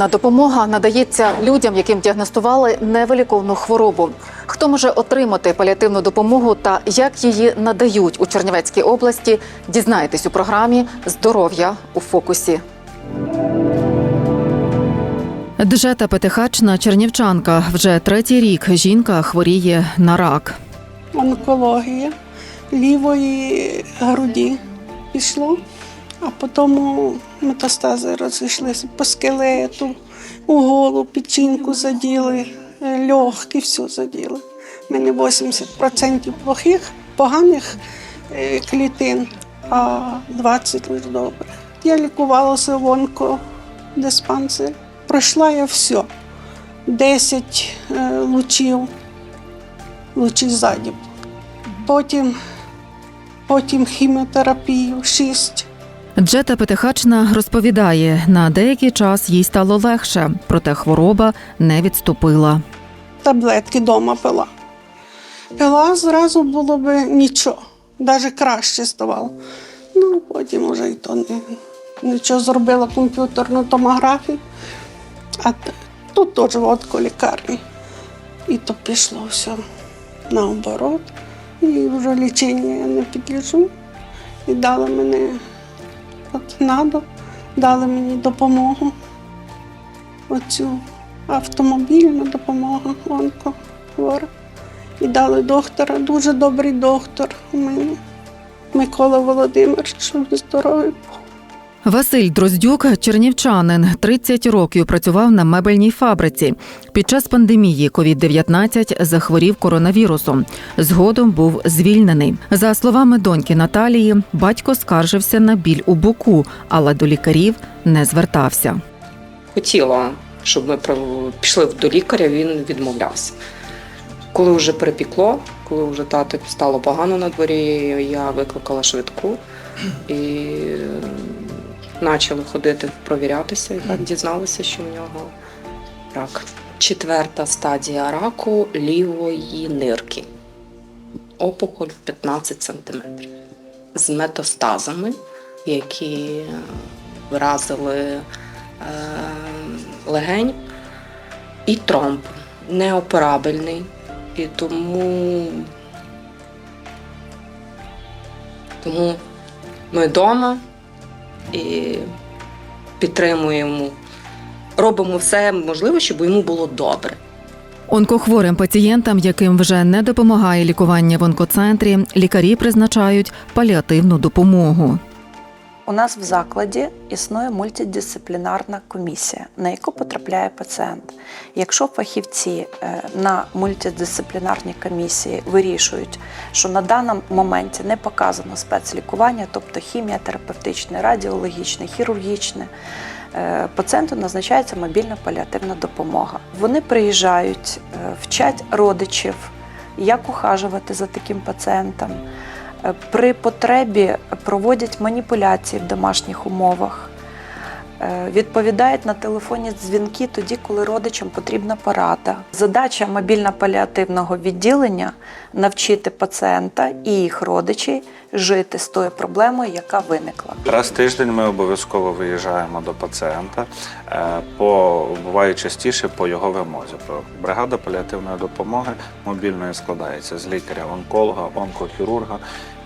Паліативна допомога надається людям, яким діагностували невиліковну хворобу. Хто може отримати паліативну допомогу та як її надають у Чернівецькій області, дізнаєтесь у програмі Здоров'я у фокусі. Джета Петихачна чернівчанка. Вже третій рік жінка хворіє на рак. онкологія лівої груді пішло, а потім метастази розійшлися по скелету, у голову, печінку заділи, е, все заділи. У мене 80% плохих, поганих е, клітин, а 20 лише добре. Я лікувалася в онкодиспансері. Пройшла я все. 10 е, лучів, лучі ззаді потім, потім хіміотерапію, шість. Джета Петихачна розповідає, на деякий час їй стало легше, проте хвороба не відступила. Таблетки вдома пила. Пила зразу було б нічого, навіть краще ставало. Ну, потім вже і то не, нічого зробила комп'ютерну томографію. А тут теж водко лікарні. І то пішло все наоборот. І вже лічення я не підлежу. І дали мені от надо, дали мені допомогу. Оцю автомобільну допомогу онкохвора. І дали доктора, дуже добрий доктор у мене. Микола Володимирович, щоб здоровий був. Василь Дроздюк, чернівчанин, 30 років працював на мебельній фабриці. Під час пандемії COVID-19 захворів коронавірусом. Згодом був звільнений. За словами доньки Наталії, батько скаржився на біль у боку, але до лікарів не звертався. хотіла, щоб ми пішли до лікаря, він відмовлявся. Коли вже перепікло, коли вже тато стало погано на дворі, я викликала швидку і почали ходити провірятися, і так дізналися, що в нього рак. Четверта стадія раку лівої нирки. Опухоль 15 см з метастазами, які вразили е, легень і тромб неоперабельний. І тому, тому ми вдома і підтримуємо, робимо все можливе, щоб йому було добре. Онкохворим пацієнтам, яким вже не допомагає лікування в онкоцентрі, лікарі призначають паліативну допомогу. У нас в закладі існує мультидисциплінарна комісія, на яку потрапляє пацієнт. Якщо фахівці е, на мультидисциплінарній комісії вирішують, що на даному моменті не показано спецлікування, тобто хімія, терапевтичне, радіологічне, хірургічне, е, пацієнту назначається мобільна паліативна допомога. Вони приїжджають, е, вчать родичів, як ухажувати за таким пацієнтом. Е, При потребі проводять маніпуляції в домашніх умовах, відповідають на телефонні дзвінки тоді, коли родичам потрібна порада. Задача мобільно-паліативного відділення навчити пацієнта і їх родичів жити з тою проблемою, яка виникла. Раз в тиждень ми обов'язково виїжджаємо до пацієнта, е, по буває частіше по його вимозі. Бригада паліативної допомоги мобільної складається з лікаря-онколога, онкохірурга,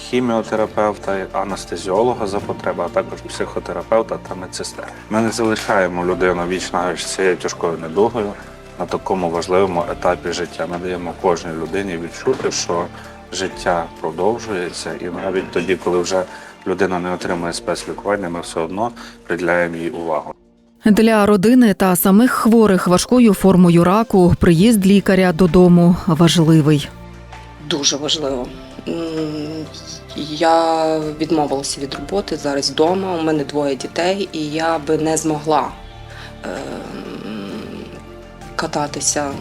хіміотерапевта, анестезіолога за потреби, а також психотерапевта та медсестер. Ми не залишаємо людину вічно з цією тяжкою недугою на такому важливому етапі життя. Ми даємо кожній людині відчути, що життя продовжується, і навіть тоді, коли вже людина не отримує спецлікування, ми все одно приділяємо їй увагу. Для родини та самих хворих важкою формою раку приїзд лікаря додому важливий. Дуже важливо. Я відмовилася від роботи зараз вдома. У мене двоє дітей, і я би не змогла ем, кататися,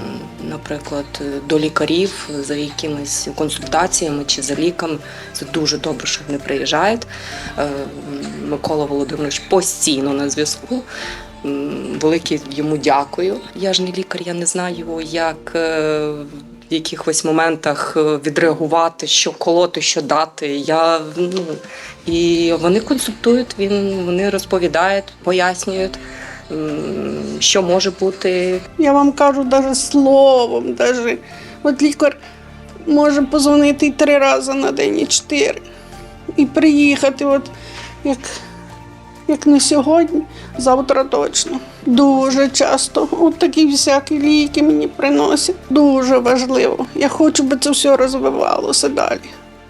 наприклад, до лікарів за якимись консультаціями чи за ліками. Це дуже добре, що вони приїжджають. Е, Микола Володимирович постійно на зв'язку. М, Велике йому дякую. Я ж не лікар, я не знаю, як е, в якихось моментах е, відреагувати, що колоти, що дати. Я ну і вони консультують, він вони розповідають, пояснюють. що може бути Я вам кажу навіть словом, даже. От лікар може позвонити три рази на день, і чотири. І приїхати, от як, як не сьогодні, завтра точно. Дуже часто. От такі всякі ліки мені приносять. Дуже важливо. Я хочу, би це все розвивалося далі.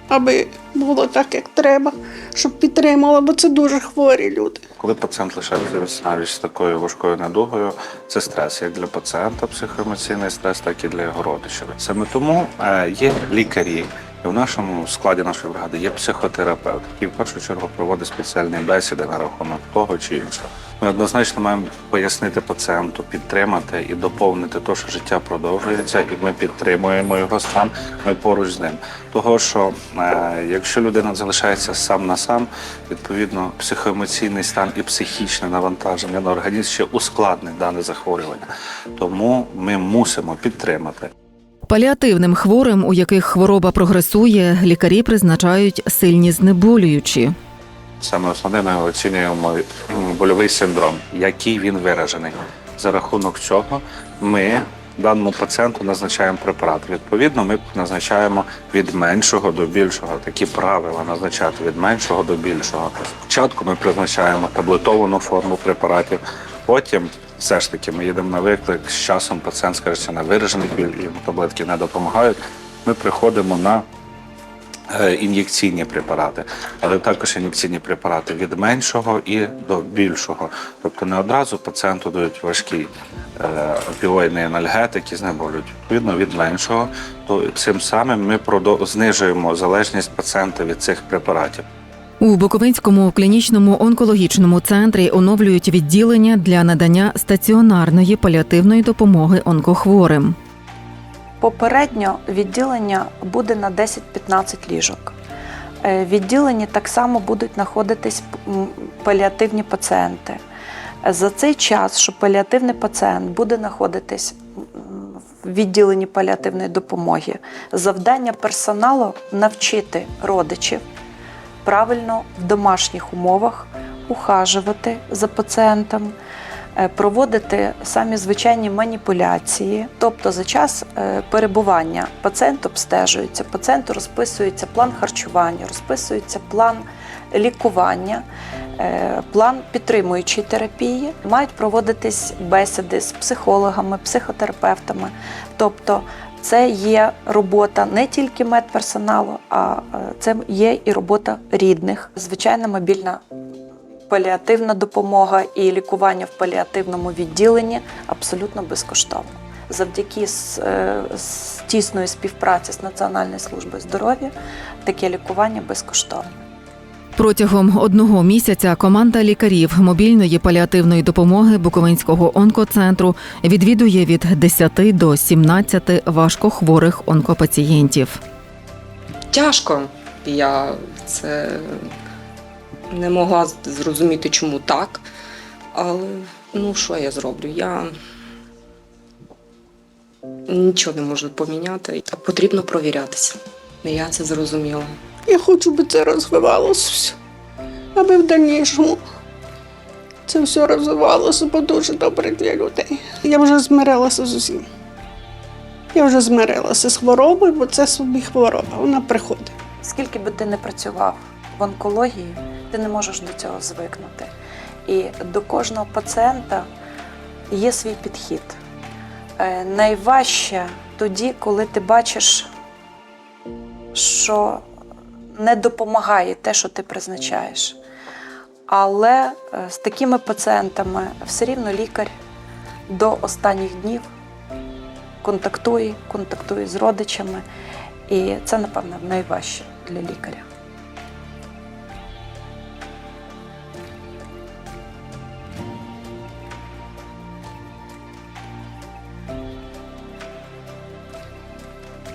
Аби було так, як треба, щоб підтримала, бо це дуже хворі люди. Коли пацієнт лишається навіть з такою важкою недугою, це стрес як для пацієнта, психоемоційний стрес, так і для його родичів. Саме тому е, є лікарі. В нашому складі нашої бригади є психотерапевт, який в першу чергу проводить спеціальні бесіди на рахунок того чи іншого. Ми однозначно маємо пояснити пацієнту, підтримати і доповнити те, що життя продовжується, і ми підтримуємо його стан. Ми поруч з ним. Того, що е, якщо людина залишається сам на сам, відповідно психоемоційний стан і психічне навантаження на організм ще ускладнить дане захворювання. Тому ми мусимо підтримати. Паліативним хворим, у яких хвороба прогресує, лікарі призначають сильні знеболюючі. Саме основне ми оцінюємо больовий синдром, який він виражений. За рахунок цього ми даному пацієнту назначаємо препарат. Відповідно, ми назначаємо від меншого до більшого. Такі правила назначати від меншого до більшого. Спочатку ми призначаємо таблетовану форму препаратів, потім. Все ж таки, ми їдемо на виклик. З часом пацієнт скажеться на виражений біль, йому таблетки не допомагають. Ми приходимо на е, ін'єкційні препарати, але також ін'єкційні препарати від меншого і до більшого. Тобто не одразу пацієнту дають важкі е, опіоїдні анальгетики, знеболюють. Відповідно, від меншого, то цим самим ми знижуємо залежність пацієнта від цих препаратів. У Буковинському клінічному онкологічному центрі оновлюють відділення для надання стаціонарної паліативної допомоги онкохворим. Попередньо відділення буде на 10-15 ліжок. Е, В відділенні так само будуть знаходитись паліативні пацієнти. За цей час, що паліативний пацієнт буде знаходитись в відділенні паліативної допомоги, завдання персоналу навчити родичів правильно в домашніх умовах ухажувати за пацієнтом, е, проводити самі звичайні маніпуляції. Тобто за час е, перебування пацієнт обстежується, пацієнту розписується план харчування, розписується план лікування, е, план підтримуючої терапії. Мають проводитись бесіди з психологами, психотерапевтами. Тобто це є робота не тільки медперсоналу, а е, це є і робота рідних. Звичайна мобільна паліативна допомога і лікування в паліативному відділенні абсолютно безкоштовно. Завдяки е, тісної співпраці з Національною службою здоров'я таке лікування безкоштовне. Протягом одного місяця команда лікарів мобільної паліативної допомоги Буковинського онкоцентру відвідує від 10 до 17 важкохворих онкопацієнтів. тяжко. Я це не могла зрозуміти, чому так. Але ну що я зроблю? Я нічого не можу поміняти. Потрібно провірятися. Я це зрозуміла. Я хочу, би це розвивалося все. Аби в дальнішому це все розвивалося, бо дуже добре для людей. Я вже змирилася з усім. Я вже змирилася з хворобою, бо це собі хвороба, вона приходить. Скільки би ти не працював в онкології, ти не можеш до цього звикнути. І до кожного пацієнта є свій підхід. Е, Найважче тоді, коли ти бачиш, що не допомагає те, що ти призначаєш. Але е, з такими пацієнтами все рівно лікар до останніх днів контактує, контактує з родичами. І це, напевно, найважче для лікаря.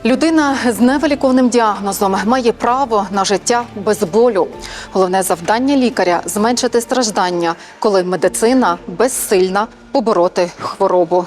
Людина з невиліковним діагнозом має право на життя без болю. Головне завдання лікаря зменшити страждання, коли медицина безсильна побороти хворобу.